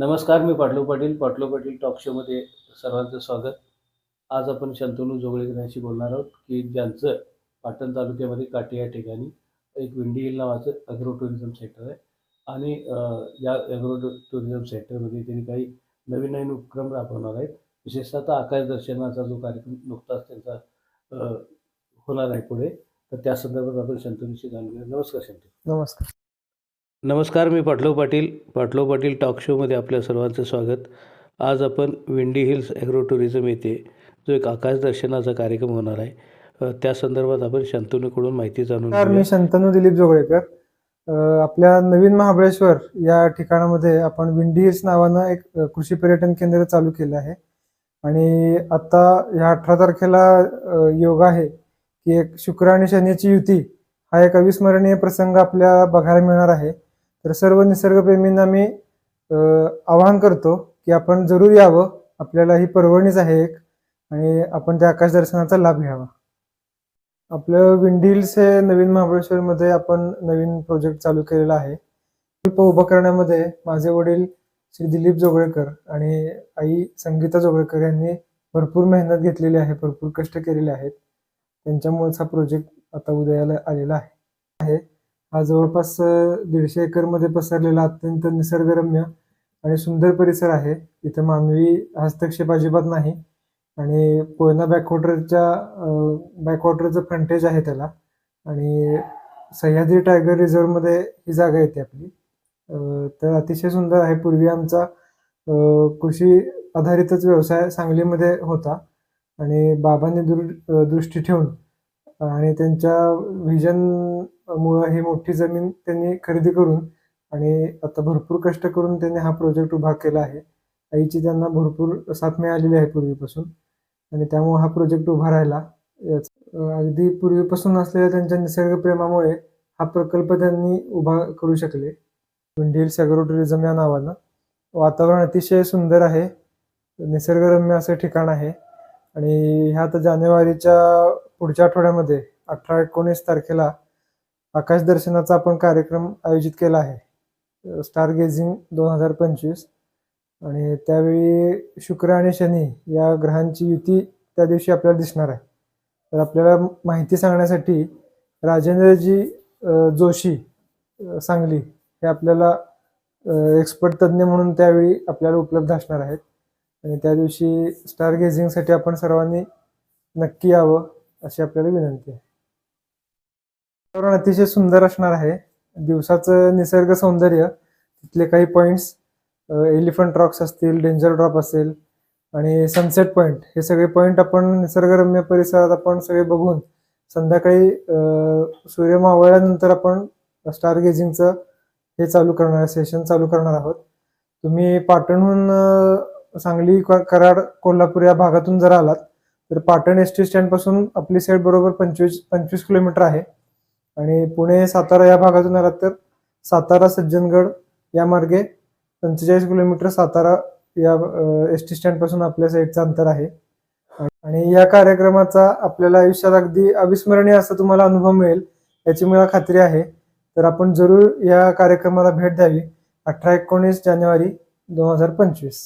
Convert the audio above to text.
नमस्कार मी पाटलो पाटील. पाटलो पाटील टॉक शोमध्ये सर्वांचं स्वागत. आज आपण शंतनू जोगळे बोलणार आहोत की ज्यांचं पाटण तालुक्यामध्ये काटी या ठिकाणी एक विंडी हिल नावाचं ॲग्रो टुरिझम सेंटर आहे. आणि या ॲग्रो टुरिझम सेंटरमध्ये त्यांनी काही नवीन नवीन उपक्रम राबवणार आहेत. विशेषतः आकाश दर्शनाचा जो कार्यक्रम नुकताच त्यांचा होणार आहे पुढे. तर त्या संदर्भात आपण शंतनूशी जाणून घेऊ नमस्कार शंतनू. नमस्कार. नमस्कार मी पाटलो. पाटील पाटलो पाटील टॉक शोमध्ये आपल्या सर्वांचं स्वागत. आज आपण विंडी हिल्स ॲग्रो टुरिझम येथे जो एक आकाश दर्शनाचा कार्यक्रम होणार आहे त्या संदर्भात आपण शंतनूकडून माहिती जाणून मी शंतनू दिलीप जोगळेकर. आपल्या नवीन महाबळेश्वर या ठिकाणामध्ये आपण विंडी हिल्स नावानं एक कृषी पर्यटन केंद्र चालू केलं आहे. आणि आता ह्या अठरा तारखेला योग आहे की एक शुक्र आणि शनीची युती हा एक अविस्मरणीय प्रसंग आपल्या बघायला मिळणार आहे. तर सर्व निसर्गप्रेमींना मी आवाहन करतो की आपण जरूर यावं. आपल्याला ही परवणीच आहे एक आणि आपण त्या आकाश दर्शनाचा लाभ घ्यावा. आपलं विंडील्स हे नवीन महाबळेश्वरमध्ये आपण नवीन प्रोजेक्ट चालू केलेला आहे. शिल्प उभं करण्यामध्ये माझे वडील श्री दिलीप जोगळेकर आणि आई संगीता जोगळेकर यांनी भरपूर मेहनत घेतलेली आहे भरपूर कष्ट केलेले आहेत. त्यांच्यामुळेच हा प्रोजेक्ट आता उदयाला आलेला आहे. हा जवळपास दीडशे एकरमध्ये पसरलेला अत्यंत निसर्गरम्य आणि सुंदर परिसर आहे. इथं मानवी हस्तक्षेप अजिबात नाही आणि कोयना बॅकवॉटरच्या बॅकवॉटरचं फ्रंटेज आहे त्याला आणि सह्याद्री टायगर रिझर्वमध्ये ही जागा येते आपली. तर अतिशय सुंदर आहे. पूर्वी आमचा कृषी आधारितच व्यवसाय सांगलीमध्ये होता आणि बाबांनी दूर दृष्टी ठेवून आणि त्यांच्या व्हिजनमुळं ही मोठी जमीन त्यांनी खरेदी करून आणि आता भरपूर कष्ट करून त्यांनी हा प्रोजेक्ट उभा केला आहे. आईची त्यांना भरपूर साथ मिळालेली आहे पूर्वीपासून. आणि त्यामुळे हा प्रोजेक्ट उभा राहिला. अगदी पूर्वीपासून असलेल्या त्यांच्या निसर्गप्रेमामुळे हा प्रकल्प त्यांनी उभा करू शकले. विंडील सॅग्रो टुरिझम या नावानं. वातावरण अतिशय सुंदर आहे. निसर्गरम्य असं ठिकाण आहे. आणि ह्या आता जानेवारीच्या पुढच्या आठवड्यामध्ये अठरा एकोणीस तारखेला आकाश दर्शनाचा आपण कार्यक्रम आयोजित केला आहे. स्टार गेझिंग दोन हजार पंचवीस. आणि त्यावेळी शुक्र आणि शनी या ग्रहांची युती त्या दिवशी आपल्याला दिसणार आहे. तर आपल्याला माहिती सांगण्यासाठी राजेंद्रजी जोशी सांगली हे आपल्याला एक्सपर्ट तज्ज्ञ म्हणून त्यावेळी आपल्याला उपलब्ध असणार आहेत. आणि त्या दिवशी स्टार गेझिंगसाठी आपण सर्वांनी नक्की यावं. अशी आपल्याला विनंती आहे. वातावरण अतिशय सुंदर असणार आहे. दिवसाचं निसर्ग सौंदर्य तिथले काही पॉईंट्स एलिफंट रॉक्स असतील डेंजर ड्रॉप असेल आणि सनसेट पॉईंट हे सगळे पॉईंट आपण निसर्गरम्य परिसरात आपण सगळे बघून संध्याकाळी सूर्य मावळल्यानंतर आपण स्टार गेजिंगचं हे चालू करणार सेशन चालू करणार आहोत. तुम्ही पाटणहून सांगली क- कराड कोल्हापूर या भागातून जर आलात तर पाटण एस टी स्टँडपासून आपली साईड बरोबर पंचवीस पंचवीस किलोमीटर आहे. आणि पुणे सातारा या भागातून आलात तर सातारा सज्जनगड या मार्गे पंचेचाळीस किलोमीटर सातारा या एस टी स्टँडपासून आपल्या साईडचं अंतर आहे. आणि या कार्यक्रमाचा आपल्याला आयुष्यात अगदी अविस्मरणीय असा तुम्हाला अनुभव मिळेल याची मला खात्री आहे. तर आपण जरूर या कार्यक्रमाला भेट द्यावी. अठरा एकोणीस जानेवारी दोन हजार पंचवीस.